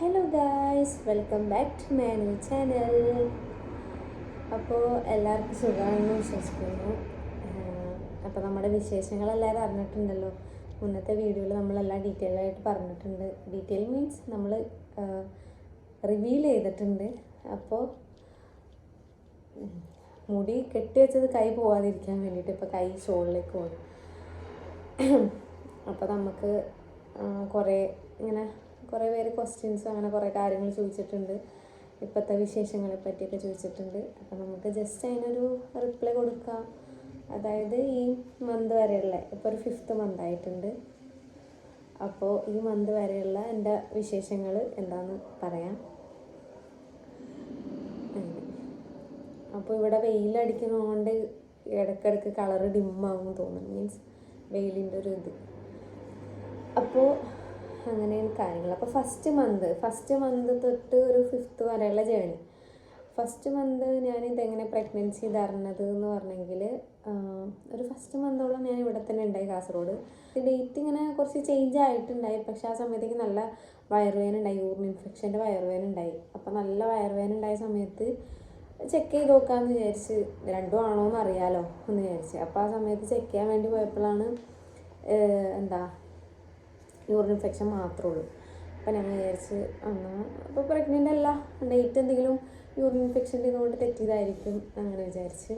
Hello guys welcome back to Manu channel അപ്പോൾ എല്ലാവർക്കും സുഖമാണെന്ന് വിശ്വസിക്കുന്നു. അപ്പോൾ നമ്മുടെ വിശേഷങ്ങൾ എല്ലാവരും അറിഞ്ഞിട്ടുണ്ടല്ലോ. മുന്നത്തെ വീഡിയോയിൽ നമ്മളെല്ലാം ഡീറ്റെയിൽ ആയിട്ട് പറഞ്ഞിട്ടുണ്ട്. ഡീറ്റെയിൽ മീൻസ് നമ്മൾ റിവീൽ ചെയ്തിട്ടുണ്ട്. അപ്പോൾ മുടി കെട്ടി വെച്ചത് കൈ പോവാതിരിക്കാൻ വേണ്ടിയിട്ട് ഇപ്പോൾ കൈ ഷോളിലേക്ക് പോകും അപ്പോൾ നമുക്ക് കുറേ ഇങ്ങനെ കുറേ പേര് ക്വസ്റ്റ്യൻസ് അങ്ങനെ കുറേ കാര്യങ്ങൾ ചോദിച്ചിട്ടുണ്ട്. ഇപ്പോഴത്തെ വിശേഷങ്ങളെ പറ്റിയൊക്കെ ചോദിച്ചിട്ടുണ്ട്. അപ്പം നമുക്ക് ജസ്റ്റ് അതിനൊരു റിപ്ലൈ കൊടുക്കാം. അതായത് ഈ മന്ത് വരെയുള്ള ഇപ്പോൾ ഒരു ഫിഫ്ത്ത് മന്ത് ആയിട്ടുണ്ട്. അപ്പോൾ ഈ മന്ത് വരെയുള്ള എന്റെ വിശേഷങ്ങൾ എന്താണെന്ന് പറയാം. അപ്പോൾ ഇവിടെ വെയിലടിക്കുന്നതുകൊണ്ട് ഇടയ്ക്കിടയ്ക്ക് കളറ് ഡിമ്മാകുമെന്ന് തോന്നുന്നു. മീൻസ് വെയിലിന്റെ ഒരു ഇത്. അപ്പോൾ അങ്ങനെയാണ് കാര്യങ്ങൾ. അപ്പോൾ ഫസ്റ്റ് മന്ത് ഫസ്റ്റ് മന്ത് തൊട്ട് ഒരു ഫിഫ്ത്ത് വരെയുള്ള ജേണി ഫസ്റ്റ് മന്ത് ഞാൻ ഇതെങ്ങനെ പ്രഗ്നൻസി തരണത് എന്ന് പറഞ്ഞെങ്കിൽ ഒരു ഫസ്റ്റ് മന്തോളം ഞാൻ ഇവിടെ തന്നെ ഉണ്ടായി കാസർഗോഡ്. ഡേറ്റ് ഇങ്ങനെ കുറച്ച് ചേഞ്ച് ആയിട്ടുണ്ടായി. പക്ഷെ ആ സമയത്തേക്ക് നല്ല വയറുവേദന ഉണ്ടായി യൂറിൻ ഇൻഫെക്ഷന്റെ വയറുവേദന ഉണ്ടായി. അപ്പോൾ നല്ല വയറുവേദന ഉണ്ടായ സമയത്ത് ചെക്ക് ചെയ്ത് നോക്കാമെന്ന് വിചാരിച്ച് രണ്ടും ആണോ എന്ന് അറിയാലോ എന്ന് വിചാരിച്ച്. അപ്പോൾ ആ സമയത്ത് ചെക്ക് ചെയ്യാൻ വേണ്ടി പോയപ്പോഴാണ് എന്താ യൂറിൻ ഇൻഫെക്ഷൻ മാത്രമേ ഉള്ളൂ. അപ്പം ഞങ്ങൾ വിചാരിച്ച് എന്നാൽ അപ്പോൾ പ്രഗ്നന്റ് അല്ല ഡേറ്റ് എന്തെങ്കിലും യൂറിൻ ഇൻഫെക്ഷന്റെ ഇതുകൊണ്ട് തെറ്റിയതായിരിക്കും അങ്ങനെ വിചാരിച്ച്.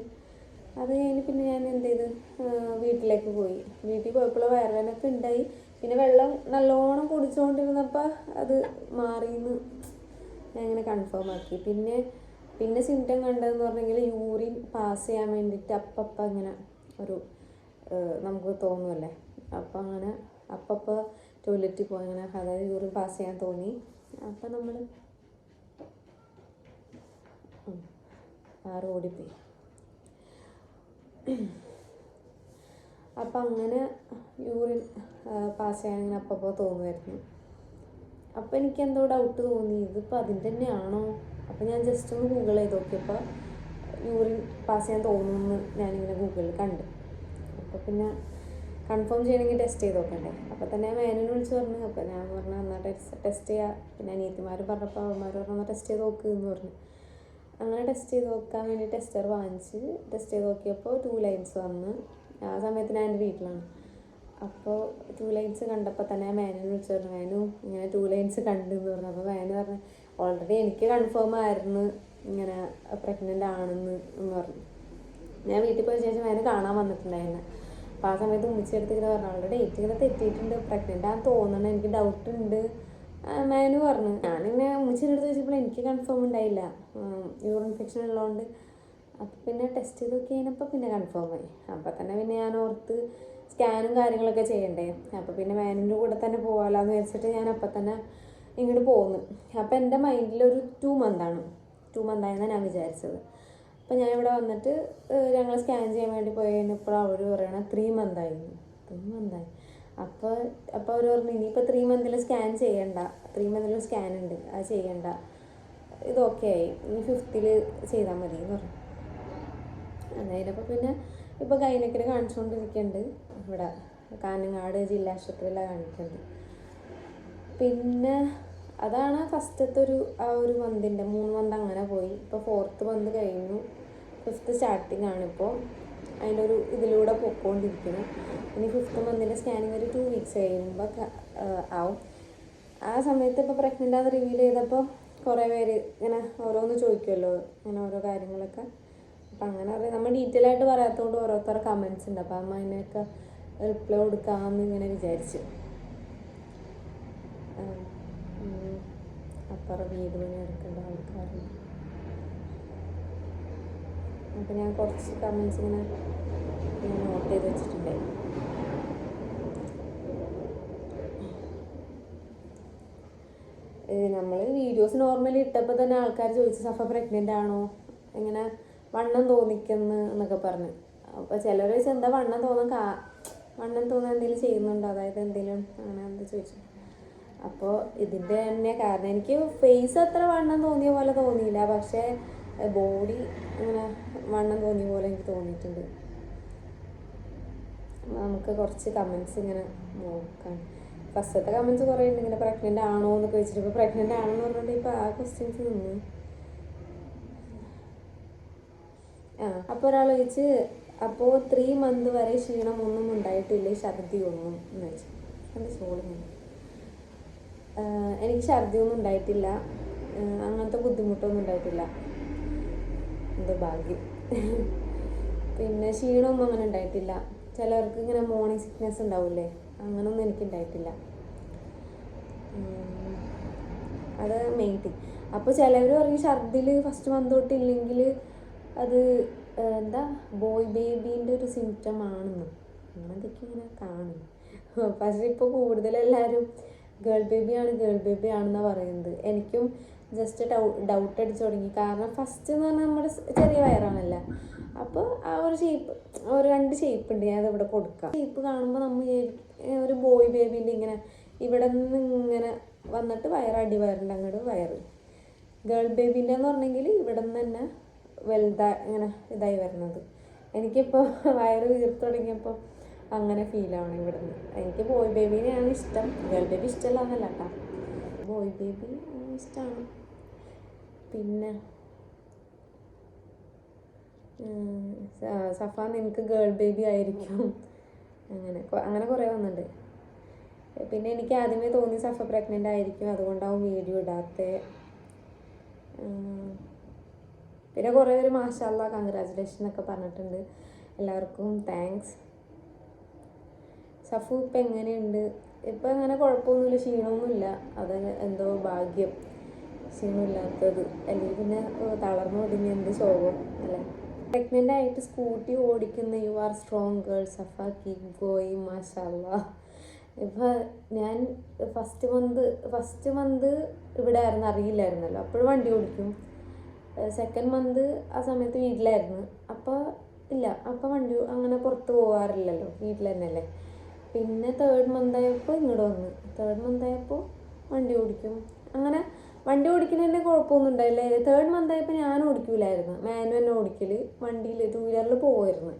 അത് കഴിഞ്ഞ് പിന്നെ ഞാൻ എന്ത് ചെയ്ത്? വീട്ടിലേക്ക് പോയി. വീട്ടിൽ പോയപ്പോൾ വയറുവേനൊക്കെ ഉണ്ടായി. പിന്നെ വെള്ളം നല്ലോണം കുടിച്ചുകൊണ്ടിരുന്നപ്പോൾ അത് മാറിയെന്ന് ഞാൻ ഇങ്ങനെ കൺഫേം ആക്കി. പിന്നെ പിന്നെ സിംറ്റം കണ്ടതെന്ന് പറഞ്ഞെങ്കിൽ യൂറിൻ പാസ് ചെയ്യാൻ വേണ്ടിയിട്ട് അപ്പപ്പം ഇങ്ങനെ ഒരു നമുക്ക് തോന്നുമല്ലേ അപ്പം അങ്ങനെ അപ്പപ്പോൾ ടോയ്ലറ്റിൽ പോയി അങ്ങനെ അതായത് യൂറിൻ പാസ് ചെയ്യാൻ തോന്നി. അപ്പം നമ്മൾ കാർ ഓടിപ്പോയി അപ്പം അങ്ങനെ യൂറിൻ പാസ് ചെയ്യാൻ ഇങ്ങനെ അപ്പപ്പോൾ തോന്നുമായിരുന്നു അപ്പം എനിക്ക് എന്തോ ഡൗട്ട് തോന്നി. ഇതിപ്പോൾ അതിന്റെ തന്നെയാണോ? അപ്പം ഞാൻ ജസ്റ്റ് ഒന്ന് ഗൂഗിൾ ചെയ്ത് നോക്കിയപ്പോൾ യൂറിൻ പാസ് ചെയ്യാൻ തോന്നുമെന്ന് ഞാനിങ്ങനെ ഗൂഗിളിൽ കണ്ട്. അപ്പോൾ പിന്നെ കൺഫേം ചെയ്യണമെങ്കിൽ ടെസ്റ്റ് ചെയ്ത് നോക്കണ്ടേ? അപ്പോൾ തന്നെ മേനോനെ വിളിച്ച് പറഞ്ഞു. അപ്പോൾ ഞാൻ പറഞ്ഞു എന്നാൽ ടെസ്റ്റ് ടെസ്റ്റ് ചെയ്യാം. പിന്നെ അനിയത്തിമാർ പറഞ്ഞപ്പോൾ അവന്മാർ പറഞ്ഞു എന്നാൽ ടെസ്റ്റ് ചെയ്ത് നോക്ക് എന്ന് പറഞ്ഞു. അങ്ങനെ ടെസ്റ്റ് ചെയ്ത് നോക്കാൻ വേണ്ടി ടെസ്റ്റർ വാങ്ങിച്ച് ടെസ്റ്റ് ചെയ്ത് നോക്കിയപ്പോൾ ടു ലൈൻസ് വന്ന്. ആ സമയത്ത് ഞാൻ എന്റെ വീട്ടിലാണ്. അപ്പോൾ ടു ലൈൻസ് കണ്ടപ്പോൾ തന്നെ മേനു വിളിച്ച് പറഞ്ഞു മേനു ഇങ്ങനെ ടു ലൈൻസ് കണ്ടു എന്ന് പറഞ്ഞു. അപ്പോൾ മേനു പറഞ്ഞു ഓൾറെഡി എനിക്ക് കൺഫേം ആയിരുന്നു ഇങ്ങനെ പ്രഗ്നന്റ് ആണെന്ന് എന്ന് പറഞ്ഞു. ഞാൻ വീട്ടിൽ പോയ ശേഷം മേനു കാണാൻ വന്നിട്ടുണ്ടായിരുന്നു. അപ്പോൾ ആ സമയത്ത് ഉമ്മിച്ചെടുത്ത് ഇങ്ങനെ പറഞ്ഞു അവളുടെ ഡേറ്റ് ഇങ്ങനെ തെറ്റിയിട്ടുണ്ട്. പ്രഗ്നന്റ് ആണെന്ന് തോന്നണം എനിക്ക് ഡൗട്ട് ഉണ്ട്. മേനു പറഞ്ഞു ഞാനിങ്ങനെ ഉമ്മിച്ചെടുത്ത് ചോദിച്ചപ്പോൾ എനിക്ക് കൺഫേം ഉണ്ടായില്ല. യൂറിൻ ഇൻഫെക്ഷൻ ഉള്ളതുകൊണ്ട്. അപ്പം പിന്നെ ടെസ്റ്റ് ചെയ്ത് നോക്കി കഴിഞ്ഞപ്പോൾ പിന്നെ കൺഫേം ആയി. അപ്പം തന്നെ പിന്നെ ഞാൻ ഓർത്ത് സ്കാനും കാര്യങ്ങളൊക്കെ ചെയ്യണ്ടേ. അപ്പം പിന്നെ മേനിന്റെ കൂടെ തന്നെ പോകാമല്ലോ വെച്ചിട്ട് ഞാൻ അപ്പം തന്നെ ഇങ്ങോട്ട് പോന്നു. അപ്പം എന്റെ മൈൻഡിൽ ഒരു ടു മന്താണ് ടു മന്തായെന്നാണ് ഞാൻ വിചാരിച്ചത്. അപ്പം ഞാൻ ഇവിടെ വന്നിട്ട് ഞങ്ങൾ സ്കാൻ ചെയ്യാൻ വേണ്ടി പോയി കഴിഞ്ഞപ്പോൾ അവർ പറയണ ത്രീ മന്തായിരുന്നു ത്രീ മന്തായി അപ്പോൾ അപ്പോൾ അവർ പറഞ്ഞു ഇനിയിപ്പോൾ ത്രീ മന്തിൽ സ്കാൻ ചെയ്യണ്ട. ത്രീ മന്തിൽ സ്കാൻ ഉണ്ട്. അത് ചെയ്യണ്ട. ഇത് ഓക്കെ ആയി. ഇനി ഫിഫ്തിൽ ചെയ്താൽ മതി എന്ന് പറഞ്ഞു. അതായതപ്പോൾ പിന്നെ ഇപ്പോൾ ഗൈനക്കിൽ കാണിച്ചുകൊണ്ടിരിക്കുന്നുണ്ട് ഇവിടെ കാനങ്ങാട് ജില്ലാ ആശുപത്രിയിലാണ് കാണിക്കുന്നത് പിന്നെ അതാണ് ഫസ്റ്റത്തെ ഒരു ആ ഒരു മന്തിന്റെ മൂന്ന് മന്ത് അങ്ങനെ പോയി. ഇപ്പോൾ ഫോർത്ത് മന്ത് കഴിഞ്ഞു. ഫിഫ്ത്ത് സ്റ്റാർട്ടിംഗ് ആണിപ്പോൾ അതിന്റെ ഒരു ഇതിലൂടെ പൊക്കോണ്ടിരിക്കുന്നു. ഇനി ഫിഫ്ത്ത് മന്തിന്റെ സ്കാനിങ് ഒരു ടു വീക്സ് കഴിയുമ്പോൾ ആവും. ആ സമയത്ത് ഇപ്പോൾ പ്രഗ്നന്റ് ആണെന്ന് റിവീൽ ചെയ്തപ്പോൾ കുറേ പേര് ഇങ്ങനെ ഓരോന്ന് ചോദിക്കുമല്ലോ ഇങ്ങനെ ഓരോ കാര്യങ്ങളൊക്കെ. അപ്പം അങ്ങനെ അറിയാം നമ്മൾ ഡീറ്റെയിൽ ആയിട്ട് പറയാത്തതുകൊണ്ട് ഓരോരുത്തരുടെ കമൻസ് ഉണ്ട്. അപ്പം അമ്മ അതിനൊക്കെ റിപ്ലൈ കൊടുക്കാമെന്ന് ഇങ്ങനെ വിചാരിച്ചു ആ, ഉം. അപ്പുറം വീട് പണി എടുക്കേണ്ട ആൾക്കാരുണ്ട്. അപ്പം ഞാൻ കുറച്ച് കമൻസ് ഇങ്ങനെ ഞാൻ നോട്ട് ചെയ്ത് വെച്ചിട്ടുണ്ടായി. നമ്മൾ വീഡിയോസ് നോർമലി ഇട്ടപ്പോൾ തന്നെ ആൾക്കാർ ചോദിച്ചു സഫ പ്രഗ്നന്റ് ആണോ? എങ്ങനെ വണ്ണം തോന്നിക്കുന്നു? എന്നൊക്കെ പറഞ്ഞ്. അപ്പോൾ ചിലർ ചോദിച്ചാൽ എന്താ വണ്ണം തോന്നാൻ കാ വണ്ണം തോന്നാൻ എന്തെങ്കിലും ചെയ്യുന്നുണ്ടോ? അതായത് എന്തെങ്കിലും അങ്ങനെ എന്താ ചോദിച്ചു. അപ്പോൾ ഇതിന്റെ തന്നെ കാരണം എനിക്ക് ഫേസ് അത്ര വണ്ണം തോന്നിയ പോലെ തോന്നിയില്ല. പക്ഷേ ബോഡി അങ്ങനെ വണ്ണം തോന്നിയ പോലെ എനിക്ക് തോന്നിയിട്ടുണ്ട്. നമുക്ക് കുറച്ച് കമൻസ് ഇങ്ങനെ നോക്കാം. ഫസ്റ്റത്തെ കമൻസ് കുറേ ഉണ്ട്. ഇങ്ങനെ പ്രഗ്നന്റ് ആണോ എന്നൊക്കെ വെച്ചിട്ട്. ഇപ്പോൾ പ്രഗ്നന്റ് ആണോ എന്ന് പറഞ്ഞിട്ട് ഇപ്പോൾ ആ ക്വസ്റ്റ്യൻസ് നിന്ന്. ആ അപ്പോൾ ഒരാൾ ചോദിച്ച് അപ്പോൾ ത്രീ മന്ത് വരെ ക്ഷീണം ഒന്നും ഉണ്ടായിട്ടില്ലേ? ഛർദി ഒന്നും എന്ന് വെച്ചു എന്റെ എനിക്ക് ഛർദിയൊന്നും ഉണ്ടായിട്ടില്ല. അങ്ങനത്തെ ബുദ്ധിമുട്ടൊന്നും ഉണ്ടായിട്ടില്ല. എന്റെ ഭാഗ്യം. പിന്നെ ക്ഷീണമൊന്നും അങ്ങനെ ഉണ്ടായിട്ടില്ല. ചിലവർക്ക് ഇങ്ങനെ മോർണിംഗ് സിക്നെസ് ഉണ്ടാവില്ലേ അങ്ങനൊന്നും എനിക്ക് ഉണ്ടായിട്ടില്ല. അത് മെയിൻ തിങ് അപ്പോൾ ചിലവർ പറയും ഛർദിൽ ഫസ്റ്റ് മന്ത് തൊട്ടില്ലെങ്കിൽ അത് എന്താ ബോയ് ബേബീന്റെ ഒരു സിംറ്റം ആണെന്ന്. അങ്ങനത്തെ ഇങ്ങനെ കാണും പക്ഷേ ഇപ്പോൾ കൂടുതലെല്ലാവരും ഗേൾ ബേബിയാണ് ഗേൾ ബേബി ആണെന്നാണ് പറയുന്നത്. എനിക്കും ജസ്റ്റ് ഡൗ ഡൗട്ട് അടിച്ചു തുടങ്ങി. കാരണം ഫസ്റ്റ് എന്ന് പറഞ്ഞാൽ നമ്മുടെ ചെറിയ വയറാണല്ല. അപ്പോൾ ആ ഒരു ഷേപ്പ് ഒരു രണ്ട് ഷേപ്പ് ഉണ്ട് ഞാൻ ഇവിടെ കൊടുക്കാം. ഷേപ്പ് കാണുമ്പോൾ നമ്മൾ ഒരു ബോയ് ബേബീന്റെ ഇങ്ങനെ ഇവിടെ നിന്ന് ഇങ്ങനെ വന്നിട്ട് വയറ് അടി വയറുണ്ട് അങ്ങോട്ട് വയറ്. ഗേൾ ബേബീന്റെ എന്ന് പറഞ്ഞെങ്കിൽ ഇവിടെ നിന്ന് തന്നെ വലുതാ ഇങ്ങനെ ഇതായി വരുന്നത് എനിക്കിപ്പോൾ വയറ് വീർത്ത് തുടങ്ങിയപ്പോൾ അങ്ങനെ ഫീൽ ആവണം ഇവിടെ എനിക്ക് ബോയ് ബേബിനെയാണ് ഇഷ്ടം. ഗേൾ ബേബി ഇഷ്ടമല്ല എന്നല്ല കേട്ടോ ബോയ് ബേബി ഇഷ്ടമാണ് പിന്നെ സഫാൻ നിനക്ക് ഗേൾ ബേബി ആയിരിക്കും. അങ്ങനെ അങ്ങനെ കുറേ വന്നിട്ടുണ്ട് പിന്നെ എനിക്ക് ആദ്യമേ തോന്നി സഫ പ്രഗ്നന്റ് ആയിരിക്കും. അതുകൊണ്ടാവും വീഡിയോ ഇടാത്തത് പിന്നെ കുറേ പേര് മാഷാല്ല കൺഗ്രാജുലേഷൻ എന്നൊക്കെ പറഞ്ഞിട്ടുണ്ട്. എല്ലാവർക്കും താങ്ക്സ് സഫു ഇപ്പം എങ്ങനെയുണ്ട്? ഇപ്പം അങ്ങനെ കുഴപ്പമൊന്നുമില്ല ക്ഷീണമൊന്നുമില്ല. അത് എന്തോ ഭാഗ്യം. ക്ഷീണമില്ലാത്തത്. അല്ലെങ്കിൽ പിന്നെ തളർന്നു ഒടുങ്ങി എന്ത് ശോകം അല്ലേ? പ്രഗ്നന്റ് ആയിട്ട് സ്കൂട്ടി ഓടിക്കുന്ന you are strong girl Safa keep ഗോയി മാഷാല്ല. ഇപ്പം ഞാൻ ഫസ്റ്റ് മന്ത് ഫസ്റ്റ് മന്ത് ഇവിടെ ആയിരുന്നു അറിയില്ലായിരുന്നല്ലോ. അപ്പോഴും വണ്ടി ഓടിക്കും. സെക്കൻഡ് മന്ത് ആ സമയത്ത് വീട്ടിലായിരുന്നു. അപ്പോൾ ഇല്ല അപ്പോൾ വണ്ടി അങ്ങനെ പുറത്ത് പോകാറില്ലല്ലോ വീട്ടിൽ തന്നെയല്ലേ? പിന്നെ തേർഡ് മന്ത് ആയപ്പോൾ ഇങ്ങോട്ട് വന്ന്. തേർഡ് മന്ത് ആയപ്പോൾ വണ്ടി ഓടിക്കും. അങ്ങനെ വണ്ടി ഓടിക്കുന്നതിന്റെ കുഴപ്പമൊന്നും ഉണ്ടായില്ല. തേർഡ് മന്ത് ആയപ്പോൾ ഞാൻ ഓടിക്കൂലായിരുന്നു. മാനുവൽ ഓടിക്കൽ വണ്ടിയിൽ ടൂ വീലറിൽ പോകുമായിരുന്നു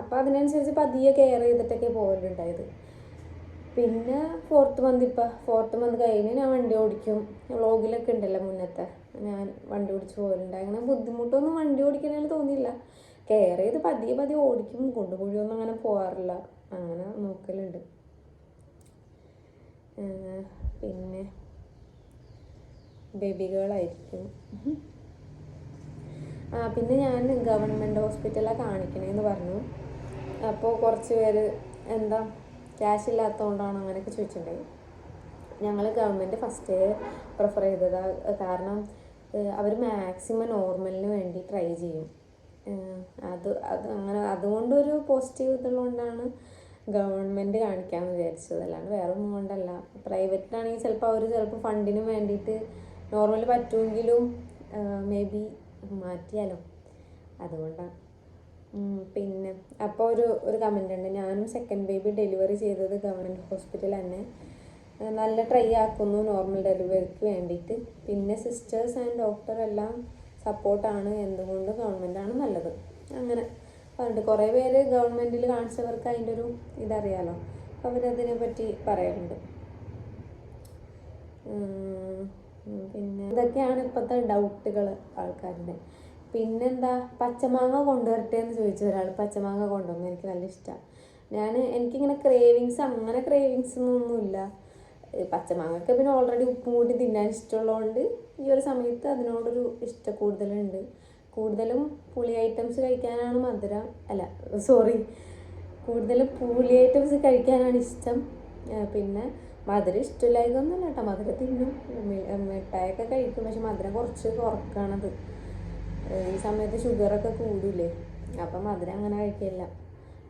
അപ്പോൾ അതിനനുസരിച്ച് പതിയെ കെയർ ചെയ്തിട്ടൊക്കെ പോകലുണ്ടായത് പിന്നെ ഫോർത്ത് മന്ത് ഇപ്പം ഫോർത്ത് മന്ത് കഴിഞ്ഞ് ഞാൻ വണ്ടി ഓടിക്കും. വ്ളോഗിലൊക്കെ ഉണ്ടല്ലോ മുന്നത്തെ. ഞാൻ വണ്ടി ഓടിച്ച് പോകലുണ്ട് അങ്ങനെ ബുദ്ധിമുട്ടൊന്നും വണ്ടി ഓടിക്കുന്നതിൽ തോന്നിയില്ല. കെയർ ചെയ്ത് പതിയെ പതിയെ ഓടിക്കും. കൊണ്ടുപോയൊന്നും അങ്ങനെ പോകാറില്ല അങ്ങനെ നോക്കലുണ്ട്. പിന്നെ ബേബി ഗേളായിരിക്കും ആ പിന്നെ ഞാൻ ഗവൺമെന്റ് ഹോസ്പിറ്റലാണ് കാണിക്കണേന്ന് പറഞ്ഞു. അപ്പോൾ കുറച്ച് പേര് എന്താ ക്യാഷ് ഇല്ലാത്തതുകൊണ്ടാണ് അങ്ങനെയൊക്കെ ചോദിച്ചിട്ടുണ്ടായി. ഞങ്ങൾ ഗവൺമെന്റ് ഫസ്റ്റ് പ്രിഫർ ചെയ്തത്. കാരണം അവർ മാക്സിമം നോർമലിന് വേണ്ടി ട്രൈ ചെയ്യും. അത് അത് അങ്ങനെ അതുകൊണ്ടൊരു പോസിറ്റീവ് ഇതുള്ളതുകൊണ്ടാണ് ഗവൺമെന്റ് കാണിക്കാമെന്ന് വിചാരിച്ചത്. അല്ലാണ്ട് വേറെ ഒന്നും കൊണ്ടല്ല. പ്രൈവറ്റിലാണെങ്കിൽ ചിലപ്പോൾ അവർ ചിലപ്പോൾ ഫണ്ടിന് വേണ്ടിയിട്ട് നോർമൽ പറ്റുമെങ്കിലും മേ ബി മാറ്റിയാലോ. അതുകൊണ്ടാണ് പിന്നെ അപ്പോൾ ഒരു ഒരു കമന്റ് ഉണ്ട്. ഞാനും സെക്കൻഡ് ബേബി ഡെലിവറി ചെയ്തത് ഗവൺമെന്റ് ഹോസ്പിറ്റൽ തന്നെ. നല്ല ട്രൈ ആക്കുന്നു നോർമൽ ഡെലിവറിക്ക് വേണ്ടിയിട്ട്. പിന്നെ സിസ്റ്റേഴ്സ് ആൻഡ് ഡോക്ടർ എല്ലാം സപ്പോർട്ടാണ് എന്തുകൊണ്ട് ഗവൺമെന്റാണ് നല്ലത്. അങ്ങനെ. പറഞ്ഞിട്ട് കുറേ പേര് ഗവൺമെന്റിൽ കാണിച്ചവർക്ക് അതിന്റെ ഒരു ഇതറിയാലോ. അപ്പോൾ അവരതിനെ പറ്റി പറയാറുണ്ട് പിന്നെ ഇതൊക്കെയാണ് ഇപ്പോഴത്തെ ഡൗട്ടുകൾ ആൾക്കാരുടെ. പിന്നെന്താ? പച്ചമാങ്ങ കൊണ്ടുവരട്ടെ എന്ന് ചോദിച്ചു ഒരാൾ പച്ചമാങ്ങ കൊണ്ടുവന്നു. എനിക്ക് നല്ല ഇഷ്ടമാണ് ഞാൻ എനിക്കിങ്ങനെ ക്രേവിങ്സ് അങ്ങനെ ക്രേവിങ്സ് ഒന്നുമില്ല. പച്ചമാങ്ങയൊക്കെ പിന്നെ ഓൾറെഡി ഉപ്പും കൂട്ടി തിന്നാൻ ഇഷ്ടമുള്ളതുകൊണ്ട് ഈ ഒരു സമയത്ത് അതിനോടൊരു ഇഷ്ടം കൂടുതലുണ്ട്. കൂടുതലും പുളി ഐറ്റംസ് കഴിക്കാനാണ് മധുരം. അല്ല സോറി കൂടുതലും പുളി ഐറ്റംസ് കഴിക്കാനാണ് ഇഷ്ടം. പിന്നെ മധുരം ഇഷ്ടമില്ലായതൊന്നുമല്ല കേട്ടോ. മധുരം തിന്നും. മിഠായൊക്കെ കഴിക്കും. പക്ഷെ മധുരം കുറച്ച് കുറക്കണത്. ഈ സമയത്ത് ഷുഗറൊക്കെ കൂടില്ലേ? അപ്പം മധുരം അങ്ങനെ കഴിക്കില്ല.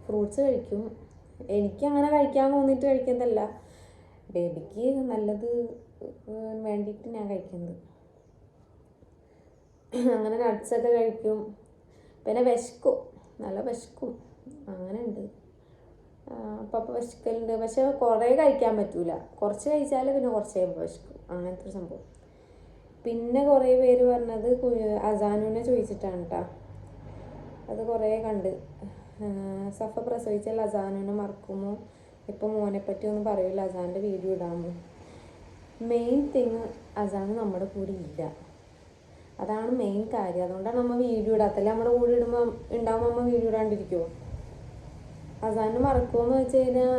ഫ്രൂട്ട്സ് കഴിക്കും. എനിക്ക് അങ്ങനെ കഴിക്കാൻ തോന്നിയിട്ട് കഴിക്കുന്നതല്ല. ബേബിക്ക് നല്ലത് വേണ്ടിയിട്ട് ഞാൻ കഴിക്കുന്നത്. അങ്ങനെ നട്ട്സൊക്കെ കഴിക്കും. പിന്നെ വിശക്കും. നല്ല വിശക്കും. അങ്ങനെ ഉണ്ട് അപ്പം വിശക്കലുണ്ട്. പക്ഷെ കുറേ കഴിക്കാൻ പറ്റൂല. കുറച്ച് കഴിച്ചാൽ പിന്നെ കുറച്ച് കഴിയുമ്പോൾ വിശക്കും. അങ്ങനത്തെ ഒരു സംഭവം. പിന്നെ കുറേ പേര് പറഞ്ഞത് അസാനുവിനെ ചോദിച്ചിട്ടാണ് കേട്ടോ അത് കുറേ കണ്ട്. സഫ പ്രസവിച്ചാൽ അസാനുവിനെ മറക്കുമോ? ഇപ്പം മോനെ പറ്റി ഒന്നും പറയില്ല അസാന്റെ വീഡിയോ ഇടാമോ? മെയിൻ തിങ് അസാൻ നമ്മുടെ കൂടെ ഇല്ല. അതാണ് മെയിൻ കാര്യം. അതുകൊണ്ടാണ് നമ്മൾ വീഡിയോ ഇടാത്തല്ലേ നമ്മുടെ കൂടെ ഇടുമ്പോൾ ഉണ്ടാകുമ്പോൾ നമ്മൾ വീഡിയോ ഇടാണ്ടിരിക്കുമോ അസാന് മറക്കുമെന്ന് വെച്ച് കഴിഞ്ഞാൽ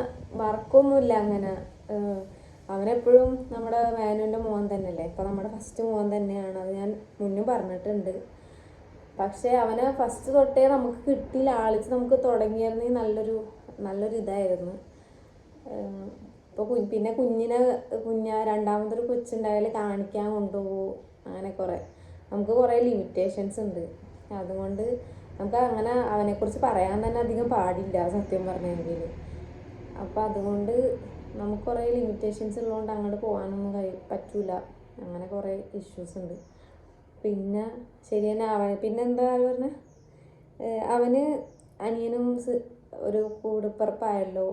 മറക്കൊന്നുമില്ല അങ്ങനെ. അവനെപ്പോഴും നമ്മുടെ മാനുവിന്റെ മോൻ തന്നെയല്ലേ? ഇപ്പം നമ്മുടെ ഫസ്റ്റ് മോൻ തന്നെയാണ്. അത് ഞാൻ മുന്നും പറഞ്ഞിട്ടുണ്ട്. പക്ഷേ അവനെ ഫസ്റ്റ് തൊട്ടേ നമുക്ക് കിട്ടി ലാളിച്ച് നമുക്ക് തുടങ്ങിയിരുന്നെങ്കിൽ നല്ലൊരു നല്ലൊരു ഇതായിരുന്നു. ഇപ്പോൾ കു പിന്നെ കുഞ്ഞിനെ കുഞ്ഞ രണ്ടാമതൊരു കൊച്ചുണ്ടായാൽ കാണിക്കാൻ കൊണ്ടുപോകും. അങ്ങനെ കുറേ. നമുക്ക് കുറേ ലിമിറ്റേഷൻസ് ഉണ്ട്. അതുകൊണ്ട് നമുക്ക് അങ്ങനെ അവനെക്കുറിച്ച് പറയാൻ തന്നെ അധികം പാടില്ല സത്യം പറഞ്ഞെങ്കിൽ അപ്പോൾ അതുകൊണ്ട് നമുക്ക് കുറേ ലിമിറ്റേഷൻസ് ഉള്ളതുകൊണ്ട് അങ്ങോട്ട് പോകാനൊന്നും കഴി പറ്റൂല. അങ്ങനെ കുറേ ഇഷ്യൂസ് ഉണ്ട്. പിന്നെ ശരി തന്നെ അവൻ പിന്നെ എന്താ പറഞ്ഞ? അവന് അനിയനും ഒരു കൂടിപ്പറപ്പായല്ലോ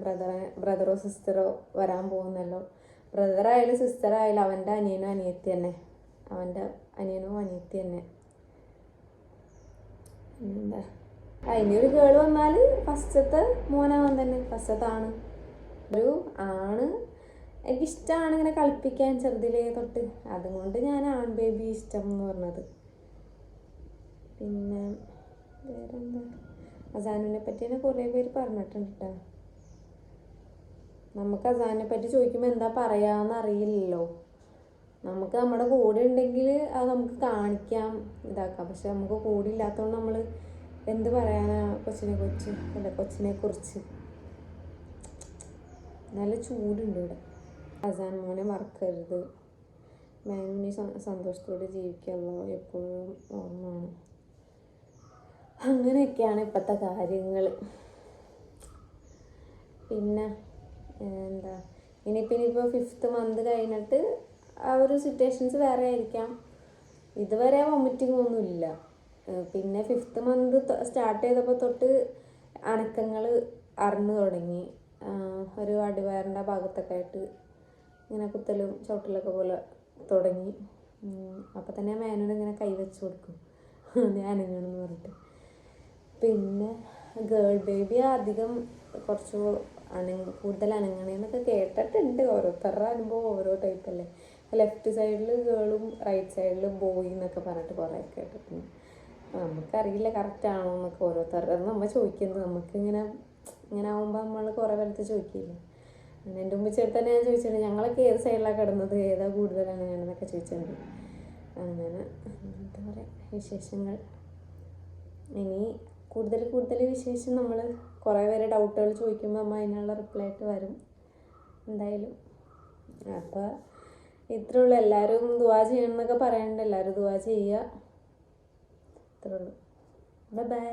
ബ്രദർ ബ്രദറോ സിസ്റ്ററോ വരാൻ പോകുന്നല്ലോ. ബ്രദറായാലും സിസ്റ്ററായാലും അവന്റെ അനിയനും അനിയത്തി തന്നെ. അവന്റെ അനിയനും അനിയത്തി തന്നെ. എന്താ ഇനി ഒരു കേൾ വന്നാൽ ഫസ്റ്റത്തെ മോനാവൻ തന്നെ ഫസ്റ്റത്തെ ആണ്. ഒരു ആണ് എനിക്കിഷ്ടമാണ് ഇങ്ങനെ കളിപ്പിക്കാൻ ചെറുതിലേ തൊട്ട്. അതുകൊണ്ട് ഞാൻ ആൺ ബേബി ഇഷ്ടം എന്ന് പറഞ്ഞത്. പിന്നെ വേറെന്താ? അസാനുവിനെ പറ്റി തന്നെ കുറേ പേര് പറഞ്ഞിട്ടുണ്ട് കേട്ടോ നമുക്ക് അസാനെ പറ്റി ചോദിക്കുമ്പോൾ എന്താ പറയാന്ന് അറിയില്ലല്ലോ നമുക്ക് നമ്മുടെ കൂടെ ഉണ്ടെങ്കിൽ അത് നമുക്ക് കാണിക്കാം ഇതാക്കാം. പക്ഷെ നമുക്ക് കൂടെ ഇല്ലാത്തതുകൊണ്ട് നമ്മൾ എന്ത് പറയാനാ കൊച്ചിനെ കുറിച്ച് അല്ല കൊച്ചിനെ കുറിച്ച്. നല്ല ചൂടുണ്ട് ഇവിടെ. അസാൻ മോനെ മറക്കരുത്. മാമിനെ സന്തോഷത്തോടെ ജീവിക്കാനുള്ള എപ്പോഴും ഓർമ്മയാണ്. അങ്ങനെയൊക്കെയാണ് ഇപ്പോഴത്തെ കാര്യങ്ങൾ. പിന്നെ എന്താ ഇനിയിപ്പോൾ ഇനിയിപ്പോൾ ഫിഫ്ത്ത് മന്ത് കഴിഞ്ഞിട്ട് ആ ഒരു സിറ്റുവേഷൻസ് വേറെ ആയിരിക്കാം. ഇതുവരെ വൊമിറ്റിംഗ് ഒന്നുമില്ല പിന്നെ ഫിഫ്ത്ത് മന്ത് സ്റ്റാർട്ട് ചെയ്തപ്പോൾ തൊട്ട് അനക്കങ്ങൾ അറിഞ്ഞു തുടങ്ങി. ഒരു അടിവയറിന്റെ ഭാഗത്തൊക്കെ ആയിട്ട് ഇങ്ങനെ കുത്തലും ചവിട്ടലൊക്കെ പോലെ തുടങ്ങി. അപ്പം തന്നെ മേനോട് ഇങ്ങനെ കൈവച്ച് കൊടുക്കും. ഞാൻ അനങ്ങണമെന്ന് പറഞ്ഞിട്ട്. പിന്നെ ഗേൾ ബേബി അധികം കുറച്ച് അനങ്ങ കൂടുതൽ അനങ്ങണേന്നൊക്കെ കേട്ടിട്ടുണ്ട്. ഓരോരുത്തരുടെ അനുഭവം ഓരോ ടൈപ്പ് അല്ലേ. ലെഫ്റ്റ് സൈഡിൽ ഗേളും റൈറ്റ് സൈഡിൽ ബോയ് എന്നൊക്കെ പറഞ്ഞിട്ട് കുറേ കേട്ടിട്ടുണ്ട്. നമുക്കറിയില്ല കറക്റ്റ് ആണോ എന്നൊക്കെ അത് നമ്മൾ ചോദിക്കുന്നത്. നമുക്കിങ്ങനെ ഇങ്ങനെ ആകുമ്പോൾ നമ്മൾ കുറേ പേരത്ത് ചോദിക്കില്ല? അങ്ങനെ എന്റെ മുമ്പ് ചേർത്തന്നെ ഞാൻ ചോദിച്ചിട്ടുണ്ട്. ഞങ്ങളൊക്കെ ഏത് സൈഡിലാണ് കിടന്നത്? ഏതാ കൂടുതലാണ് ഞാനെന്നൊക്കെ ചോദിച്ചിട്ടുണ്ട്. അങ്ങനെ എന്താ പറയുക വിശേഷങ്ങൾ. ഇനി കൂടുതൽ കൂടുതൽ വിശേഷം നമ്മൾ കുറേ പേര് ഡൗട്ടുകൾ ചോദിക്കുമ്പോൾ നമ്മൾ അതിനുള്ള റിപ്ലൈ ആയിട്ട് വരും. എന്തായാലും. അപ്പോൾ ഇത്രേ ഉള്ളൂ എല്ലാവരും ദുവാ ചെയ്യണം എന്നൊക്കെ പറയണ്ട. എല്ലാവരും ദുവാ ചെയ്യുക. ഇത്രേ ഉള്ളൂ ബൈ ബൈ